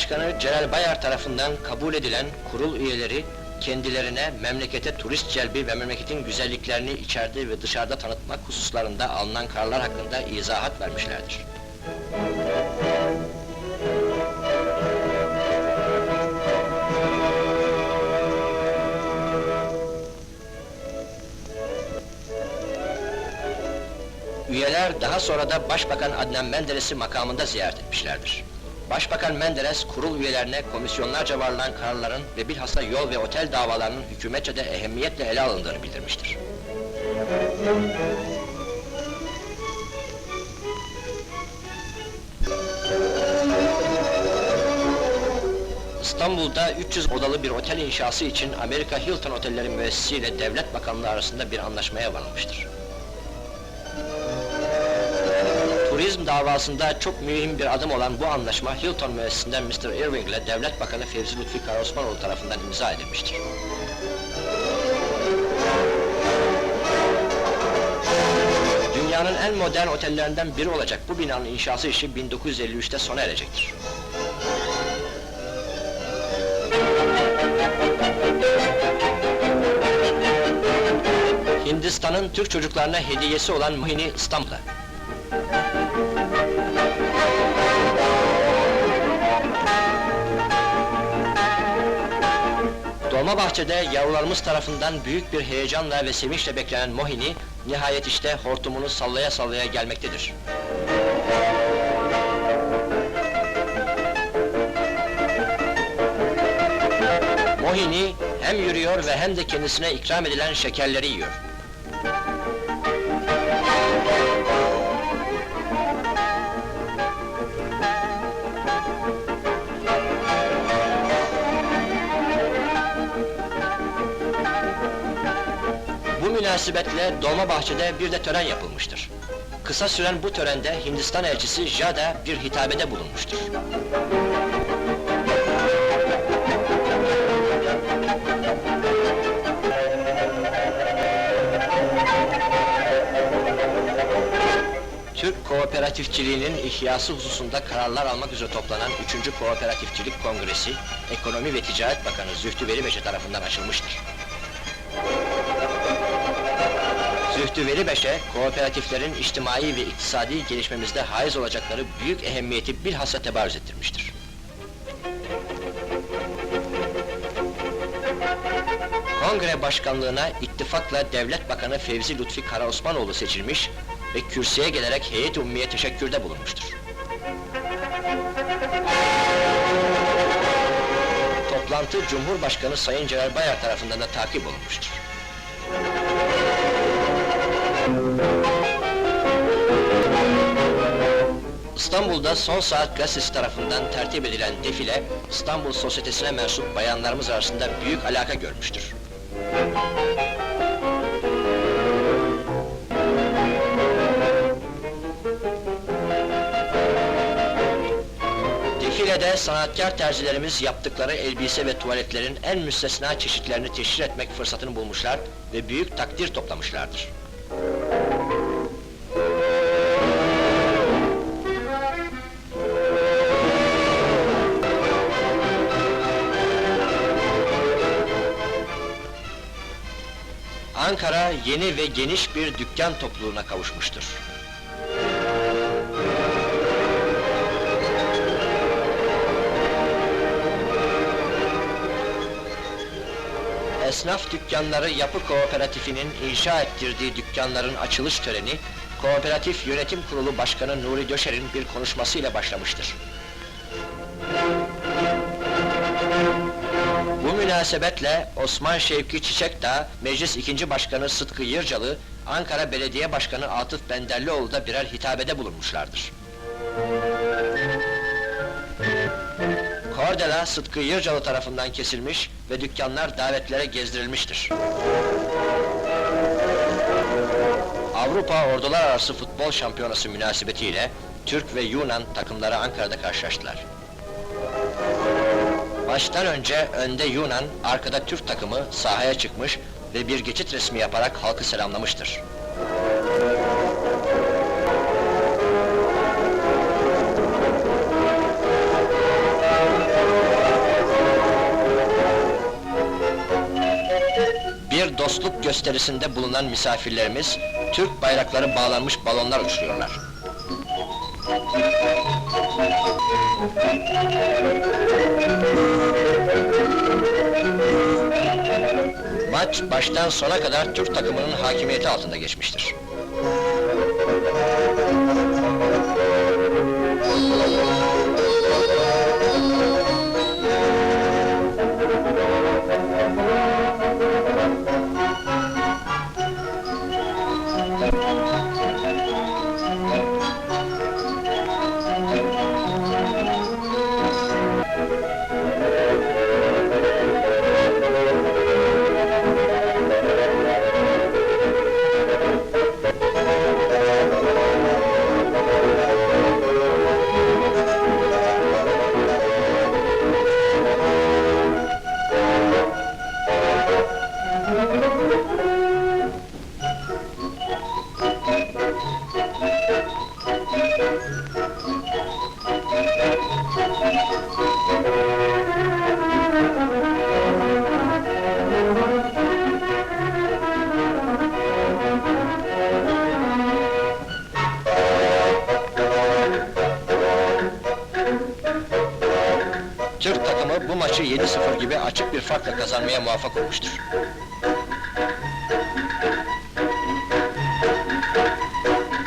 Cumhurbaşkanı Celal Bayar tarafından kabul edilen kurul üyeleri kendilerine memlekete turist celbi ve memleketin güzelliklerini içeride ve dışarıda tanıtmak hususlarında alınan kararlar hakkında izahat vermişlerdir. Üyeler daha sonra da Başbakan Adnan Menderes'i makamında ziyaret etmişlerdir. Başbakan Menderes, kurul üyelerine komisyonlarca varılan kararların ve bilhassa yol ve otel davalarının hükümetçe de ehemmiyetle ele alındığını bildirmiştir. İstanbul'da 300 odalı bir otel inşası için Amerika Hilton Otelleri müessisi ile Devlet Bakanlığı arasında bir anlaşmaya varılmıştır. Turizm davasında çok mühim bir adım olan bu anlaşma Hilton müessisinden Mr. Irving ile Devlet Bakanı Fevzi Lütfi Karaosmanoğlu tarafından imza edilmiştir. Dünyanın en modern otellerinden biri olacak bu binanın inşası işi 1953'te sona erecektir. Hindistan'ın Türk çocuklarına hediyesi olan Muhini İstanbul'da. Dolmabahçe'de yavrularımız tarafından büyük bir heyecanla ve sevinçle beklenen Mohini, nihayet işte hortumunu sallaya sallaya gelmektedir. Mohini, hem yürüyor ve hem de kendisine ikram edilen şekerleri yiyor. Münasebetle Dolmabahçe'de bir de tören yapılmıştır. Kısa süren bu törende Hindistan elçisi Jada bir hitabede bulunmuştur. Türk kooperatifçiliğinin ihyası hususunda kararlar almak üzere toplanan 3. Kooperatifçilik Kongresi, Ekonomi ve Ticaret Bakanı Zühtü Velibeşe tarafından açılmıştır. Zühtü Velibeşe, kooperatiflerin içtimai ve iktisadi gelişmemizde haiz olacakları büyük ehemmiyeti bilhassa tebarüz ettirmiştir. Kongre başkanlığına ittifakla Devlet Bakanı Fevzi Lütfi Karaosmanoğlu seçilmiş ve kürsüye gelerek heyet-i ummiye teşekkürde bulunmuştur. Toplantı Cumhurbaşkanı Sayın Celal Bayar tarafından da takip olunmuştur. İstanbul'da Son Saat Gazetesi tarafından tertip edilen defile, İstanbul Sosyetesi'ne mensup bayanlarımız arasında büyük alaka görmüştür. Defilede sanatkar terzilerimiz yaptıkları elbise ve tuvaletlerin en müstesna çeşitlerini teşhir etmek fırsatını bulmuşlar ve büyük takdir toplamışlardır. Ankara yeni ve geniş bir dükkan topluluğuna kavuşmuştur. Esnaf Dükkanları Yapı Kooperatifinin inşa ettirdiği dükkanların açılış töreni, Kooperatif Yönetim Kurulu Başkanı Nuri Döşer'in bir konuşmasıyla başlamıştır. Bu münasebetle Osman Şevki Çiçekdağ, Meclis İkinci Başkanı Sıtkı Yırcalı, Ankara Belediye Başkanı Atıf Benderlioğlu da birer hitabede bulunmuşlardır. Kordela Sıtkı Yırcalı tarafından kesilmiş ve dükkanlar davetlere gezdirilmiştir. Avrupa Ordular Arası Futbol Şampiyonası münasebetiyle Türk ve Yunan takımları Ankara'da karşılaştılar. Maçtan önce önde Yunan, arkada Türk takımı sahaya çıkmış ve bir geçit resmi yaparak halkı selamlamıştır. Dostluk gösterisinde bulunan misafirlerimiz, Türk bayrakları bağlanmış balonlar uçuruyorlar. Maç baştan sona kadar Türk takımının hakimiyeti altında geçmiştir. Türk takımı bu maçı 7-0 gibi açık bir farkla kazanmaya muvaffak olmuştur.